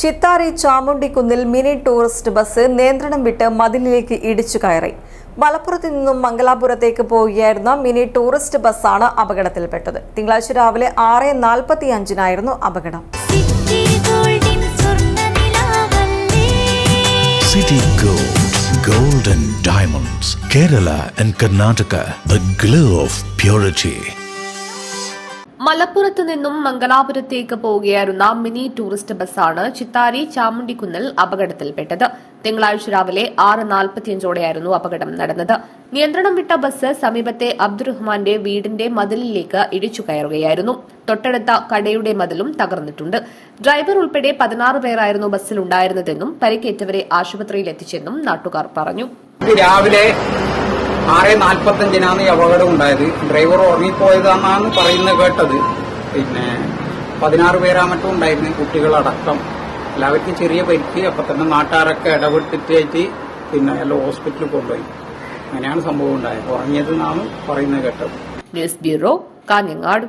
ചിത്താരി ചാമുണ്ടിക്കുന്നിൽ mini tourist bus നിയന്ത്രണം വിട്ട് മതിലിലേക്ക് ഇടിച്ചു കയറി. മലപ്പുറത്ത് നിന്നും മംഗലാപുരത്തേക്ക് പോവുകയായിരുന്ന മിനി ടൂറിസ്റ്റ് ബസ്സാണ് അപകടത്തിൽപ്പെട്ടത്. തിങ്കളാഴ്ച രാവിലെ ആറ് നാൽപ്പത്തി അഞ്ചിനായിരുന്നു അപകടം. സിറ്റി ഗോൾഡിൻ സ്വർണനിലാവല്ലേ City Gold, Gold and Diamonds, Kerala and Karnataka, the glow of purity. മലപ്പുറത്ത് നിന്നും മംഗലാപുരത്തേക്ക് പോവുകയായിരുന്ന മിനി ടൂറിസ്റ്റ് ബസ്സാണ് ചിത്താരി ചാമുണ്ടിക്കുന്നിൽ അപകടത്തിൽപ്പെട്ടത്. തിങ്കളാഴ്ച രാവിലെ ആറ് നാൽപ്പത്തിയഞ്ചോടെയായിരുന്നു അപകടം നടന്നത്. നിയന്ത്രണം വിട്ട ബസ് സമീപത്തെ അബ്ദുറഹ്മാന്റെ വീടിന്റെ മതിലിലേക്ക് ഇടിച്ചു കയറുകയായിരുന്നു. തൊട്ടടുത്ത കടയുടെ മതിലും തകർന്നിട്ടുണ്ട്. ഡ്രൈവർ ഉൾപ്പെടെ പതിനാറ് പേരായിരുന്നു ബസ്സിലുണ്ടായിരുന്നതെന്നും പരിക്കേറ്റവരെ ആശുപത്രിയിൽ എത്തിച്ചെന്നും നാട്ടുകാർ പറഞ്ഞു. രാവിലെ ആറ് നാൽപ്പത്തഞ്ചിനാണ് ഈ അപകടം ഉണ്ടായത്. ഡ്രൈവർ ഉറങ്ങിപ്പോയതാണെന്നാണ് പറയുന്നത് കേട്ടത്. പിന്നെ പതിനാറ് പേരാ മറ്റും ഉണ്ടായിരുന്നു കുട്ടികളടക്കം. എല്ലാവർക്കും ചെറിയ പരിക്ക് അപ്പൊ തന്നെ നാട്ടുകാരൊക്കെ ഇടപെട്ടിട്ടായിട്ട് പിന്നെ എല്ലാം ഹോസ്പിറ്റലിൽ കൊണ്ടുപോയി. അങ്ങനെയാണ് സംഭവം ഉണ്ടായത്. ഉറങ്ങിയത് എന്നാണ് പറയുന്നത് കേട്ടത്. News bureau Kanhangad.